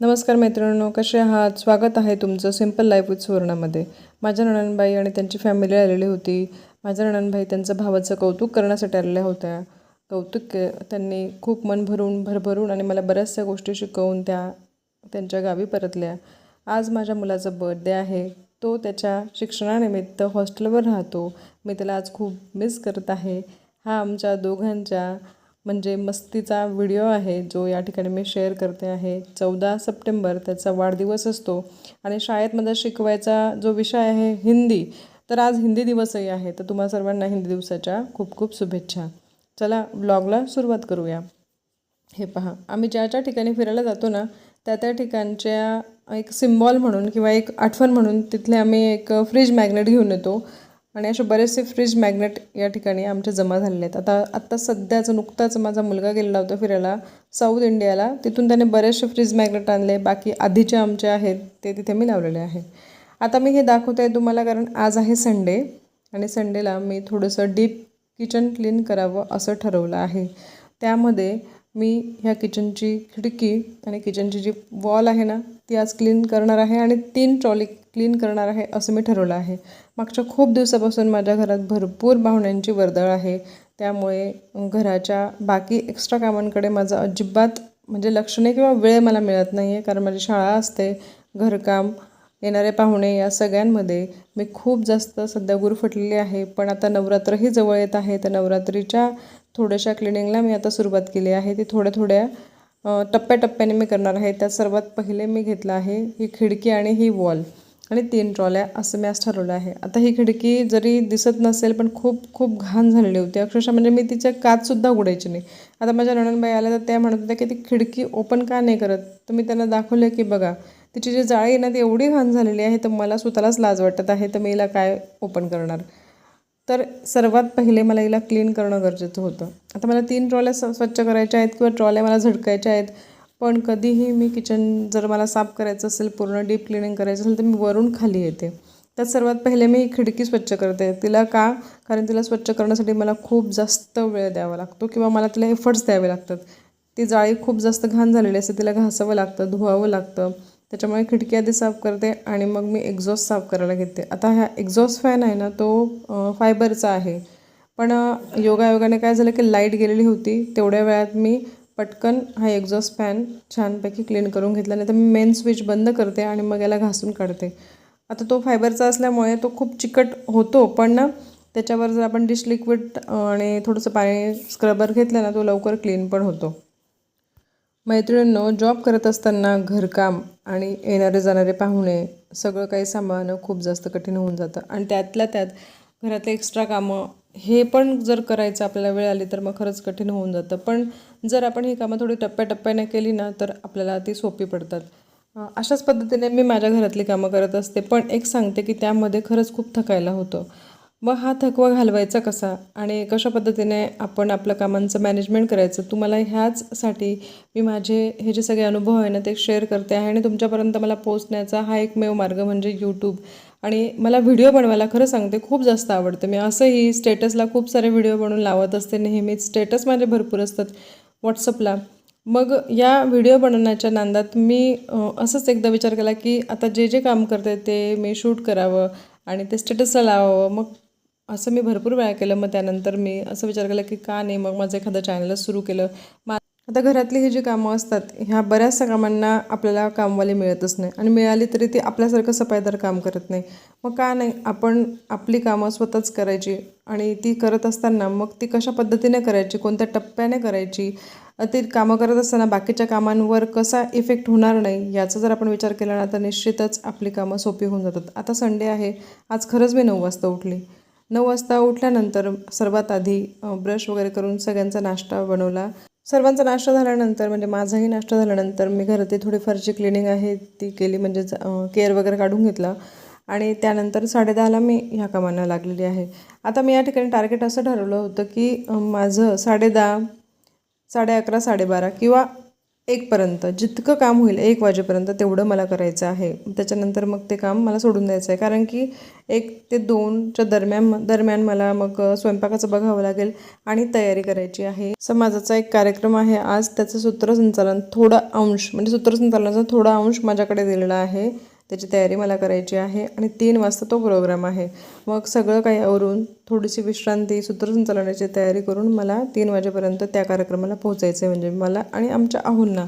नमस्कार मैत्रिणींनो कसे आहात? स्वागत आहे तुमचं सिंपल लाईफ विथ सुवर्णामध्ये. माझ्या नणनबाई आणि त्यांची फॅमिली आलेली होती. माझ्या नणनबाई त्यांचं भावाचं कौतुक करण्यासाठी आलेल्या होत्या. कौतुक के त्यांनी खूप मन भरून भरभरून आणि मला बऱ्याचशा गोष्टी शिकवून त्या त्यांच्या गावी परतल्या. आज माझ्या मुलाचा बर्थडे आहे. तो त्याच्या शिक्षणानिमित्त हॉस्टेलवर राहतो. मी त्याला आज खूप मिस करत आहे. हा आमच्या दोघांच्या म्हणजे मस्तीचा व्हिडिओ आहे जो या ठिकाणी मी शेअर करते आहे. चौदा सप्टेंबर त्याचा वाढदिवस असतो आणि शाळेत माझा शिकवायचा जो विषय आहे हिंदी तर आज हिंदी दिवसही आहे. तर तुम्हा सर्वांना हिंदी दिवसाच्या खूप खूप शुभेच्छा. चला ब्लॉगला सुरुवात करूया. हे पहा आम्ही ज्या ज्या ठिकाणी फिरायला जातो ना त्या त्या ठिकाणच्या एक सिम्बॉल म्हणून किंवा एक आठवण म्हणून तिथले आम्ही एक फ्रीज मॅग्नेट घेऊन येतो. आणि असे बरेचसे फ्रीज मॅग्नेट या ठिकाणी आमचे जमा झालेले आहेत. आता आत्ता सध्याच नुकताच माझा मुलगा गेलेला होता फिरायला साऊथ इंडियाला तिथून त्याने बरेचसे फ्रीज मॅग्नेट आणले. बाकी आधीचे आमचे आहेत ते तिथे मी लावलेले आहे. आता मी हे दाखवते आहे तुम्हाला कारण आज आहे संडे आणि संडेला मी थोडंसं डीप किचन क्लीन करावं असं ठरवलं आहे. त्यामध्ये मी ह्या किचनची खिडकी आणि किचनची जी वॉल आहे ना ती आज क्लीन करणार आहे आणि तीन ट्रॉली क्लीन करणार आहे असं मी ठरवलं आहे. मागच्या खूप दिवसापासून माझ्या घरात भरपूर पाहुण्यांची वर्दळ आहे. त्यामुळे घराच्या बाकी एक्स्ट्रा कामांकडे माझं अजिबात म्हणजे लक्ष नाही किंवा वेळ मला मिळत नाही आहे कारण माझी शाळा असते घरकाम येणारे पाहुणे या सगळ्यांमध्ये मी खूप जास्त सध्या गुरफटलेली आहे. पण आता नवरात्रही जवळ येत आहे. तर नवरात्रीच्या थोड्याशा क्लिनिंगला मी आता सुरुवात केली आहे. ती थोड्या थोड्या टप्प्याटप्प्याने मी करणार आहे. त्यात सर्वात पहिले मी घेतलं आहे ही खिडकी आणि ही वॉल आणि तीन ट्रॉल्या असं मी आज ठरवलं आहे. आता ही खिडकी जरी दिसत नसेल पण खूप खूप घाण झालेली होती. अक्षरशः म्हणजे मी तिच्या काचसुद्धा उघडायची नाही. आता माझ्या नणनबाई आल्या तर त्या म्हणत होत्या की ती खिडकी ओपन का नाही करत? तर मी त्यांना दाखवलं की बघा तिची जी जाळी आहे ना ती एवढी घाण झालेली आहे तर मला स्वतःलाच लाज वाटत आहे तर मी हिला काय ओपन करणार? तर सर्वात पहिले मला हिला क्लीन करणं गरजेचं होतं. आता मला तीन ट्रॉल्या स स्वच्छ करायच्या आहेत किंवा ट्रॉल्या मला झटकायच्या आहेत पण कधीही मी किचन जर मला साफ करायचं असेल पूर्ण डीप क्लिनिंग करायचं असेल तर मी वरून खाली येते. त्यात सर्वात पहिले मी खिडकी स्वच्छ करते. तिला का? कारण तिला स्वच्छ करण्यासाठी मला खूप जास्त वेळ द्यावा लागतो किंवा मला तिला एफर्ट्स द्यावे लागतात. ती जाळी खूप जास्त घाण झालेली असते तिला घासावं लागतं धुवावं लागतं. त्याच्यामुळे खिडकी आधी साफ करते आणि मग मी एक्झॉस्ट साफ करायला घेते. आता ह्या एक्झॉस्ट फॅन आहे ना तो फायबरचा आहे. पण योगायोगाने काय झालं की लाइट गेलेली होती तेवढ्या वेळात मी पटकन हा एक्झॉस्ट फॅन छानपैकी क्लीन करून घेतला. नाही तर मी मेन स्विच बंद करते आणि मग याला घासून काढते. आता तो फायबरचा असल्यामुळे तो खूप चिकट होतो पण ना त्याच्यावर जर आपण डिश लिक्विड आणि थोडंसं पाणी स्क्रबर घेतलं ना तो लवकर क्लीन पण होतो. मैत्रिणींनो जॉब करत असताना घरकाम आणि येणारे जाणारे पाहुणे सगळं काही सांभाळणं खूप जास्त कठीण होऊन जातं. आणि त्यातल्या त्यात घरातले एक्स्ट्रा कामं हे पण जर करायचं आपल्याला वेळ आली तर मग खरंच कठीण होऊन जातं. पण जर आपण ही कामं थोडी टप्प्याटप्प्याने केली ना तर आपल्याला ती सोपी पडतात. अशाच पद्धतीने मी माझ्या घरातली कामं करत असते. पण एक सांगते की त्यामध्ये खरंच खूप थकायला होतं. मग हा थकवा घालवायचा कसा? आणि कशा पद्धतीने आपण आपल्या कामांचं मॅनेजमेंट करायचं? तुम्हाला ह्याचसाठी मी माझे हे जे सगळे अनुभव आहे ना ते शेअर करते आहे आणि तुमच्यापर्यंत मला पोचण्याचा हा एकमेव मार्ग म्हणजे यूट्यूब आणि मला व्हिडिओ बनवायला खरं सांगते खूप जास्त आवडतं. मी असंही स्टेटसला खूप सारे व्हिडिओ बनवून लावत असते नेहमीच स्टेटस माझे भरपूर असतात व्हॉट्सअपला मग या व्हिडिओ बनवण्याच्या नांदात मी असंच एकदा विचार केला की आता जे जे काम करते ते मी शूट करावं आणि ते स्टेटसला लावावं. मग असं मी भरपूर वेळा केलं. मग त्यानंतर मी असं विचार केला की का नाही मग माझं एखादं चॅनलच सुरू केलं. मा आता घरातली ही जी कामं असतात ह्या बऱ्याचशा कामांना आपल्याला कामवाली मिळतच नाही. आणि मिळाली तरी ती आपल्यासारखं सफाईदार काम करत नाही. मग का नाही आपण आपली कामं स्वतःच करायची आणि ती करत असताना मग ती कशा पद्धतीने करायची कोणत्या टप्प्याने करायची ती कामं करत असताना बाकीच्या कामांवर कसा इफेक्ट होणार नाही याचा जर आपण विचार केला ना तर निश्चितच आपली कामं सोपी होऊन जातात. आता संडे आहे आज खरंच मी नऊ वाजता उठली. नऊ वाजता उठल्यानंतर सर्वात आधी ब्रश वगैरे करून सगळ्यांचा नाश्ता बनवला. सर्वांचा नाश्ता झाल्यानंतर म्हणजे माझाही नाश्ता झाल्यानंतर मी घरात थोडीफार जी क्लिनिंग आहे ती केली म्हणजे केअर वगैरे काढून घेतला. आणि त्यानंतर साडेदहाला मी ह्या कामांना लागलेली आहे. आता मी या ठिकाणी टार्गेट असं ठरवलं होतं की माझं साडेदहा साडे अकरा साडेबारा किंवा एकपर्यंत जितकं काम होईल एक वाजेपर्यंत तेवढं मला करायचं आहे. त्याच्यानंतर मग ते काम मला सोडून द्यायचं आहे कारण की एक ते दोनच्या दरम्यान दरम्यान मला मग स्वयंपाकाचं बघावं लागेल आणि तयारी करायची आहे. समाजाचा एक कार्यक्रम आहे. आज त्याचं सूत्रसंचालन थोडा अंश म्हणजे सूत्रसंचालनाचा थोडा अंश माझ्याकडे दिलेला आहे. त्याची तयारी मला करायची आहे आणि तीन वाजता तो प्रोग्राम आहे. मग सगळं काही आवरून थोडीशी विश्रांती सूत्रसंचालनाची तयारी करून मला तीन वाजेपर्यंत त्या कार्यक्रमाला पोहोचायचं आहे म्हणजे मला आणि आमच्या आहुंना.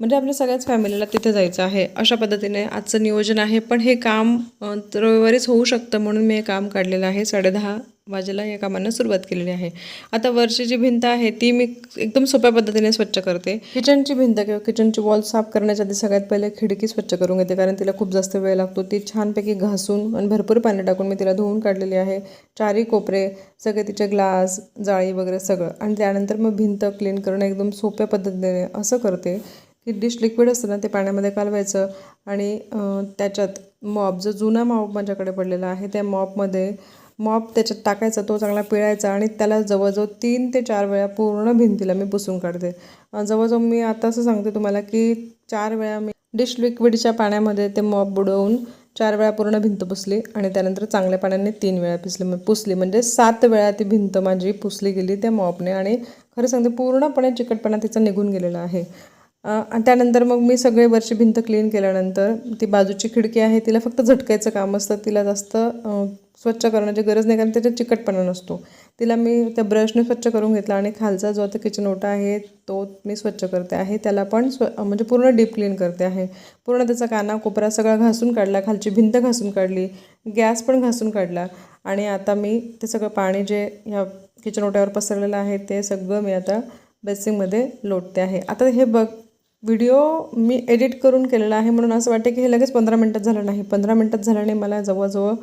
म्हणजे आपल्या सगळ्याच फॅमिलीला तिथे जायचं आहे. अशा पद्धतीने आजचं नियोजन आहे. पण हे काम रविवारीच होऊ शकतं म्हणून मी हे काम काढलेलं आहे. साडेदहा वाजेला या कामांना सुरुवात केलेली आहे. आता वरची जी भिंत आहे ती मी एकदम सोप्या पद्धतीने स्वच्छ करते. किचनची भिंत किंवा किचनची वॉल साफ करण्याच्या आधी सगळ्यात पहिले खिडकी स्वच्छ करून घेते. कारण तिला खूप जास्त वेळ लागतो. ती छानपैकी घासून आणि भरपूर पाणी टाकून मी तिला धुवून काढलेली आहे. चारी कोपरे सगळे तिचे ग्लास जाळी वगैरे सगळं. आणि त्यानंतर मग भिंत क्लीन करणं एकदम सोप्या पद्धतीने असं करते. की डिश लिक्विड असतं ना ते पाण्यामध्ये कालवायचं आणि त्याच्यात मॉप जो जुना मॉप माझ्याकडे पडलेला आहे त्या मॉपमध्ये मॉप त्याच्यात टाकायचा तो चांगला पिळायचा आणि त्याला जवळजवळ तीन ते चार वेळा पूर्ण भिंतीला मी पुसून काढते. जवळजवळ मी आता असं सांगते तुम्हाला की चार वेळा मी डिश लिक्विडच्या पाण्यामध्ये ते मॉप बुडवून चार वेळा पूर्ण भिंत पुसली आणि त्यानंतर चांगल्या पाण्याने तीन वेळा पिसली पुसली. म्हणजे सात वेळा ती भिंत माझी पुसली गेली त्या मॉपने आणि खरं सांगते पूर्णपणे चिकटपणा तिचा निघून गेलेला आहे. त्यानंतर मग मी सगळे वरची भिंत क्लीन केल्यानंतर ती बाजूची खिडकी आहे तिला फक्त झटकायचं काम असतं तिला जास्त स्वच्छ करण्याची गरज नाही कारण त्याच्यात चिकटपणा नसतो. तिला मी त्या ब्रशने स्वच्छ करून घेतला आणि खालचा जो आता किचन ओटा आहे तो मी स्वच्छ करते आहे. त्याला पण स्व म्हणजे पूर्ण डीप क्लीन करते आहे. पूर्ण त्याचा काना कोपरा सगळा घासून काढला खालची भिंत घासून काढली गॅस पण घासून काढला आणि आता मी ते सगळं पाणी जे ह्या किचन ओट्यावर पसरलेलं आहे ते सगळं मी आता बेसिंगमध्ये लोटते आहे. आता हे बघ व्हिडिओ मी एडिट करून केलेला आहे म्हणून असं वाटतं की हे लगेच पंधरा मिनटात झालं नाही. पंधरा मिनटात झाल्याने मला जवळजवळ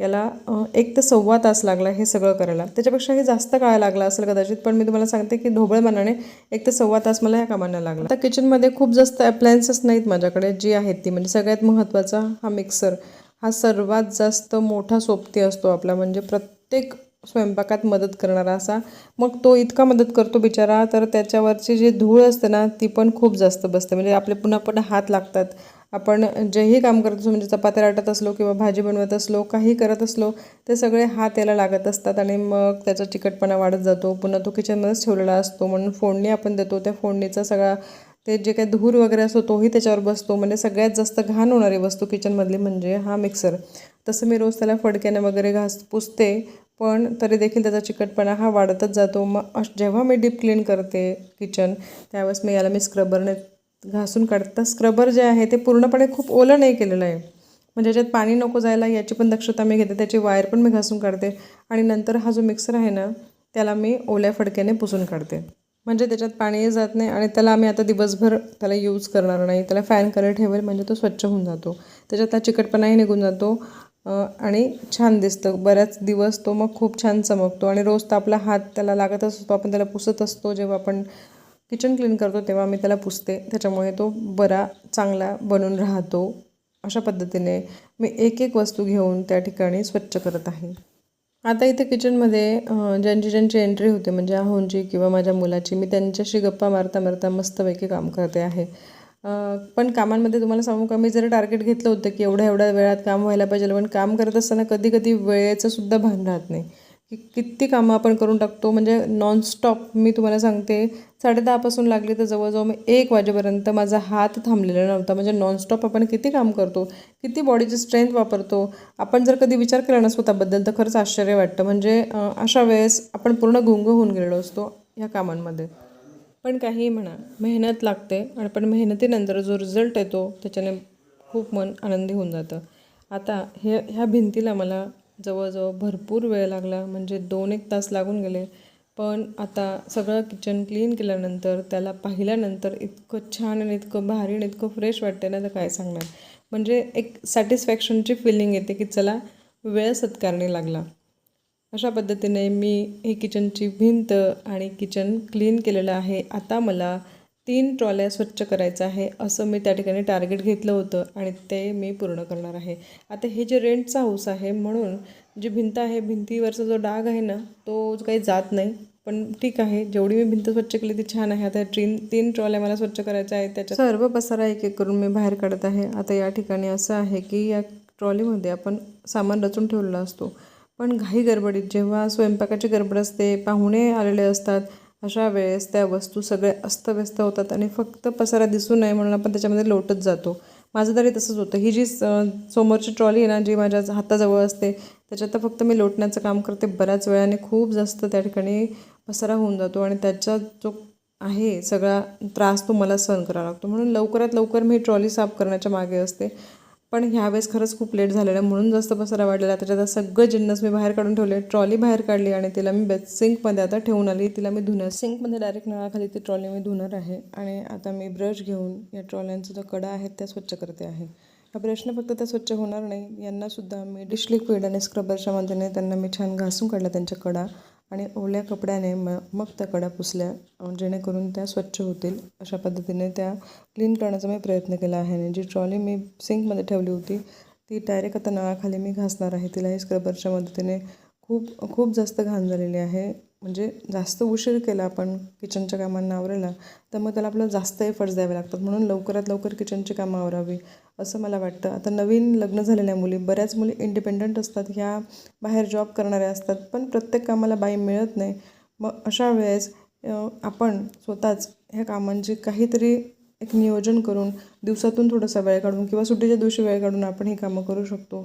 याला एक ते सव्वा तास लागला हे सगळं करायला. त्याच्यापेक्षा हे जास्त काळ लागला असेल कदाचित पण मी तुम्हाला सांगते की ढोबळ मनाने एक ते सव्वा तास मला ह्या कामांना लागला. आता किचनमध्ये खूप जास्त अप्लायन्सेस नाहीत माझ्याकडे जी आहेत ती. म्हणजे सगळ्यात महत्त्वाचा हा मिक्सर हा सर्वात जास्त मोठा सोबती असतो आपला. म्हणजे प्रत्येक स्वयंपाकात मदत करणारा असा. मग तो इतका मदत करतो बिचारा तर त्याच्यावरची जी धूळ असते ना ती पण खूप जास्त बसते. म्हणजे आपले पुन्हा पण हात लागतात. आपण जेही काम करत असो म्हणजे चपात्या लाटत असलो किंवा भाजी बनवत असलो काही करत असलो ते सगळे हात याला लागत असतात आणि मग त्याचा चिकटपणा वाढत जातो. पुन्हा तो किचनमध्येच ठेवलेला असतो. म्हणून फोडणी आपण देतो. त्या फोडणीचा सगळा ते जे काही धूर वगैरे असतो तोही त्याच्यावर बसतो. म्हणजे सगळ्यात जास्त घाण होणारी वस्तू किचनमधली म्हणजे हा मिक्सर तसं मी रोज त्याला फडक्याने वगैरे घास पुसते. पण तरी देखील त्याचा चिकटपणा हा वाढतच जातो. मग अश जेव्हा मी डीप क्लीन करते किचन त्यावेळेस मी याला मी स्क्रबरने घासून काढते. स्क्रबर जे आहे ते पूर्णपणे खूप ओलं नाही केलेलं आहे. म्हणजे याच्यात पाणी नको जायला याची पण दक्षता मी घेते त्याची वायर पण मी घासून काढते आणि नंतर हा जो मिक्सर आहे ना त्याला मी ओल्या फडक्याने पुसून काढते. म्हणजे त्याच्यात पाणीही जात नाही आणि त्याला आम्ही आता दिवसभर त्याला यूज करणार नाही. त्याला फॅन खाली ठेवेल म्हणजे तो स्वच्छ होऊन जातो. त्याच्यात हा चिकटपणाही निघून जातो आणि छान दिसतं. बऱ्याच दिवस तो मग खूप छान चमकतो आणि रोज तर आपला हात त्याला लागत असतो आपण त्याला पुसत असतो. जेव्हा आपण किचन क्लीन करतो तेव्हा मी त्याला पुसते. त्याच्यामुळे तो बरा चांगला बनून राहतो. अशा पद्धतीने मी एक एक वस्तू घेऊन त्या ठिकाणी स्वच्छ करत आहे. आता इथे किचनमध्ये ज्यांची ज्यांची एंट्री होते म्हणजे आहोंची किंवा माझ्या मुलाची मी त्यांच्याशी गप्पा मारता मारता मस्तपैकी काम करते आहे. पण कामांमध्ये तुम्हाला सांगू का मी जरी टार्गेट घेतलं होतं की एवढ्या एवढ्या वेळात काम व्हायला पाहिजे पण काम करत असताना कधी कधी वेळेचंसुद्धा भान राहत नाही. की किती कामं आपण करून टाकतो म्हणजे नॉनस्टॉप मी तुम्हाला सांगते साडेदहापासून लागली तर जवळजवळ मी एक वाजेपर्यंत माझा हात थांबलेला नव्हता. म्हणजे नॉनस्टॉप आपण किती काम करतो किती बॉडीची स्ट्रेंथ वापरतो आपण जर कधी विचार केला ना स्वतःबद्दल तर खरंच आश्चर्य वाटतं. म्हणजे अशा वेळेस आपण पूर्ण गुंग होऊन गेलेलो असतो ह्या कामांमध्ये. पण काहीही म्हणा मेहनत लागते आणि पण मेहनतीनंतर जो रिझल्ट येतो त्याच्याने खूप मन आनंदी होऊन जातं. आता हे ह्या भिंतीला मला जवळजवळ भरपूर वेळ लागला म्हणजे दोन एक तास लागून गेले. पण आता सगळं किचन क्लीन केल्यानंतर त्याला पाहिल्यानंतर इतकं छान आणि इतकं भारी आणि इतकं फ्रेश वाटते ना तर काय सांगणार? म्हणजे एक सॅटिस्फॅक्शनची फिलिंग येते की चला वेळ सत्कारणी लागला. अशा पद्धतीने मी ही किचनची भिंत आणि किचन क्लीन केलेलं आहे. आता मला तीन ट्रॉल्या स्वच्छ करायचं आहे असं मी त्या ठिकाणी टार्गेट घेतलं होतं आणि ते मी पूर्ण करणार आहे. आता हे जे रेंटचा हाऊस आहे म्हणून जी भिंत आहे भिंतीवरचा जो डाग आहे ना तो काही जात नाही. पण ठीक आहे जेवढी मी भिंत स्वच्छ केली ती छान आहे. आता ट्रीन तीन ट्रॉल्या मला स्वच्छ करायच्या आहेत त्याच्या सर्व पसारा एक एक करून मी बाहेर काढत आहे. आता या ठिकाणी असं आहे की या ट्रॉलीमध्ये आपण सामान रचून ठेवलेला असतो. पण घाई गडबडीत जेव्हा स्वयंपाकाची गडबड असते पाहुणे आलेले असतात अशा वेळेस त्या वस्तू सगळ्या अस्तव्यस्त होतात आणि फक्त पसारा दिसू नये म्हणून आपण त्याच्यामध्ये लोटत जातो. माझं तरी तसंच होतं. ही जी स- समोरची ट्रॉली आहे ना जी माझ्या हाताजवळ असते त्याच्यात तर फक्त मी लोटण्याचं काम करते बऱ्याच वेळाने खूप जास्त त्या ठिकाणी पसारा होऊन जातो आणि त्याचा जो आहे सगळा त्रास तो मला सहन करावा लागतो. म्हणून लवकरात लवकर मी ट्रॉली साफ करण्याच्या मागे असते. पण ह्यावेळेस खरंच खूप लेट झालेलं. आहे म्हणून जास्त पसारा वाढलेला. त्याच्यात सगळं जिन्नस मी बाहेर काढून ठेवले. ट्रॉली बाहेर काढली आणि तिला मी बेस्ट सिंकमध्ये आता ठेवून आली. तिला मी धुणार. सिंकमध्ये डायरेक्ट नळाखाली ती ट्रॉली मी धुणार आहे. आणि आता मी ब्रश घेऊन या ट्रॉल्यांचा जो कडा आहेत त्या स्वच्छ करते आहे. या ब्रशने फक्त त्या स्वच्छ होणार नाही. यांनासुद्धा मी डिश लिक्विड आणि स्क्रबरच्या मदतीने त्यांना मी छान घासून काढला त्यांच्या कडा. आणि ओल्या कपड्याने म मग त्या कडा पुसल्या. जेणेकरून त्या स्वच्छ होतील. अशा पद्धतीने त्या क्लीन करण्याचा मी प्रयत्न केला आहे. आणि जी ट्रॉली मी सिंकमध्ये ठेवली होती ती डायरेक्ट आता नळाखाली मी घासणार आहे. तिलाही स्क्रबरच्या मदतीने खूप खूप जास्त घाण झालेली आहे. म्हणजे जास्त उशीर केला आपण किचनच्या कामांना आवरायला तर मग त्याला आपल्याला जास्त एफर्ट्स द्यावे लागतात. म्हणून लवकरात लवकर किचनची कामं आवरावी असं मला वाटतं. आता नवीन लग्न झालेल्या मुली बऱ्याच मुली इंडिपेंडंट असतात ह्या बाहेर जॉब करणाऱ्या असतात पण प्रत्येक कामाला बाई मिळत नाही. मग अशा वेळेस आपण स्वतःच ह्या कामांची काहीतरी एक नियोजन करून दिवसातून थोडासा वेळ काढून किंवा सुट्टीच्या दिवशी वेळ काढून आपण ही कामं करू शकतो.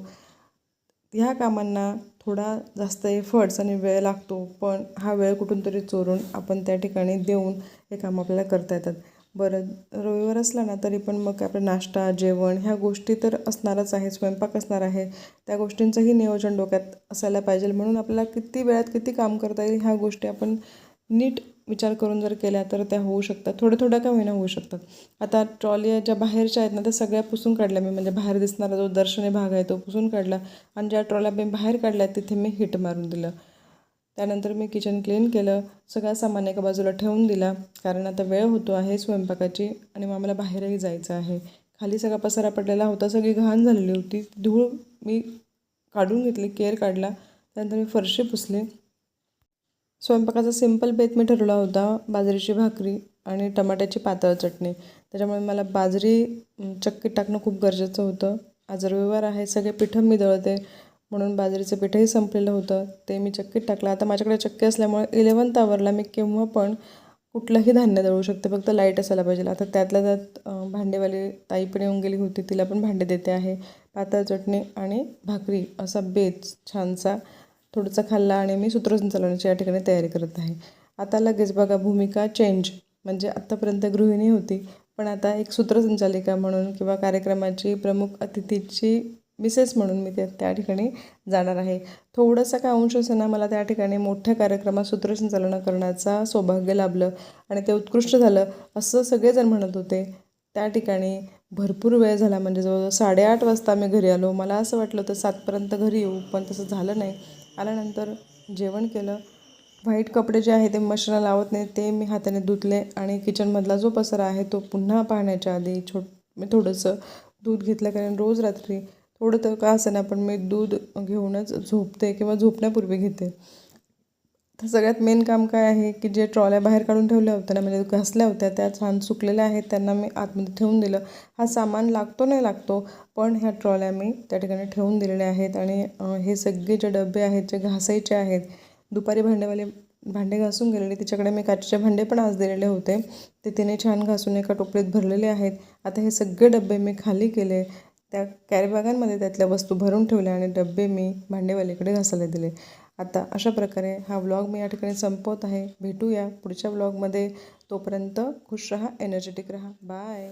ह्या कामांना थोडा जास्त एफर्ट्स आणि वेळ लागतो पण हा वेळ कुठून तरी चोरून आपण त्या ठिकाणी देऊन हे काम आपल्याला करता येतात. बरं रविवार असला ना तरी पण मग आपला नाश्ता जेवण ह्या गोष्टी तर असणारच आहे स्वयंपाक असणार आहे. त्या गोष्टींचंही नियोजन डोक्यात असायला पाहिजे. म्हणून आपल्याला किती वेळात किती काम करता येईल ह्या गोष्टी आपण नीट विचार करून जर केल्या तर त्या होऊ शकतात. थोड्या थोड्या का होईना होऊ शकतात. आता ट्रॉली ज्या बाहेरच्या आहेत ना त्या सगळ्या पुसून काढल्या मी. म्हणजे बाहेर दिसणारा जो दर्शनी भाग आहे तो पुसून काढला. आणि ज्या ट्रॉल्या मी बाहेर काढल्या तिथे मी हिट मारून दिलं. त्यानंतर मी किचन क्लीन केलं. सगळा सामान एका बाजूला ठेवून दिला. कारण आता वेळ होतो आहे स्वयंपाकाची आणि मग आम्हाला बाहेरही जायचं आहे. खाली सगळा पसारा पडलेला होता. सगळी घाण झालेली होती. धूळ मी काढून घेतली केअर काढला. त्यानंतर मी फरशी पुसली. स्वयंपाकाचा सिंपल बेत मी ठरवला होता बाजरीची भाकरी आणि टमाट्याची पातळ चटणी. त्याच्यामुळे मला बाजरी चक्की चक्कीत टाकणं खूप गरजेचं होतं. आज रविवार आहे सगळे पिठं मी दळते. म्हणून बाजरीचं पिठंही संपलेलं होतं. ते मी चक्कीत टाकलं. आता माझ्याकडे चक्की असल्यामुळे इलेवन्थ आवरला मी केव्हा पण कुठलंही धान्य दळू शकते. फक्त लाइट असायला पाहिजे. आता त्यातल्या त्यात भांडेवाली ताई पण येऊन गेली होती. तिला पण भांडे देते आहे. पातळ चटणी आणि भाकरी असा बेत छानसा थोडंसं खाल्ला आणि मी सूत्रसंचालनाची या ठिकाणी तयारी करत आहे. आता लगेच बघा भूमिका चेंज म्हणजे आत्तापर्यंत गृहिणी होती पण आता एक सूत्रसंचालिका म्हणून किंवा कार्यक्रमाची प्रमुख अतिथीची मिसेस म्हणून मी त्या त्या ठिकाणी जाणार आहे. थोडंसं का अंश असेना मला त्या ठिकाणी मोठ्या कार्यक्रमात सूत्रसंचालन करण्याचा सौभाग्य लाभलं आणि ते उत्कृष्ट झालं असं सगळेजण म्हणत होते. त्या ठिकाणी भरपूर वेळ झाला. म्हणजे जवळजवळ साडेआठ वाजता मी घरी आलो. मला असं वाटलं होतं सातपर्यंत घरी येऊ पण तसं झालं नाही. आल्यानंतर जेवण केलं. व्हाईट कपडे जे आहे ते मशीनला लावत नाही ते मी हाताने धुतले आणि किचनमधला जो पसारा आहे तो पुन्हा पाहण्याच्या आधी छोट मी थोडंसं दूध घेतलं कारण रोज रात्री थोडं तर का असेना पण मी दूध घेऊनच झोपते किंवा झोपण्यापूर्वी घेते. तर सगळ्यात मेन काम काय आहे की जे ट्रॉल्या बाहेर काढून ठेवल्या होत्या ना म्हणजे घासल्या होत्या त्या छान सुकलेल्या आहेत त्यांना मी आतमध्ये ठेवून दिलं. हा सामान लागतो नाही लागतो पण ह्या ट्रॉल्या मी त्या ठिकाणी ठेवून दिलेल्या आहेत. आणि हे सगळे जे डबे आहेत जे घासायचे आहेत दुपारी भांडेवाले भांडे घासून गेलेले तिच्याकडे मी काचेचे भांडे पण आज दिलेले होते. ते तिने छान घासून एका टोपलीत भरलेले आहेत. आता हे सगळे डबे मी खाली केले त्या कॅरीबॅगांमध्ये त्यातल्या वस्तू भरून ठेवल्या आणि डबे मी भांडेवालीकडे घासायला दिले. आता अशा प्रकारे हा व्लॉग मी या ठिकाणी संपवत आहे. भेटूया पुढच्या व्लॉगमध्ये तोपर्यंत खुश रहा एनर्जेटिक रहा. बाय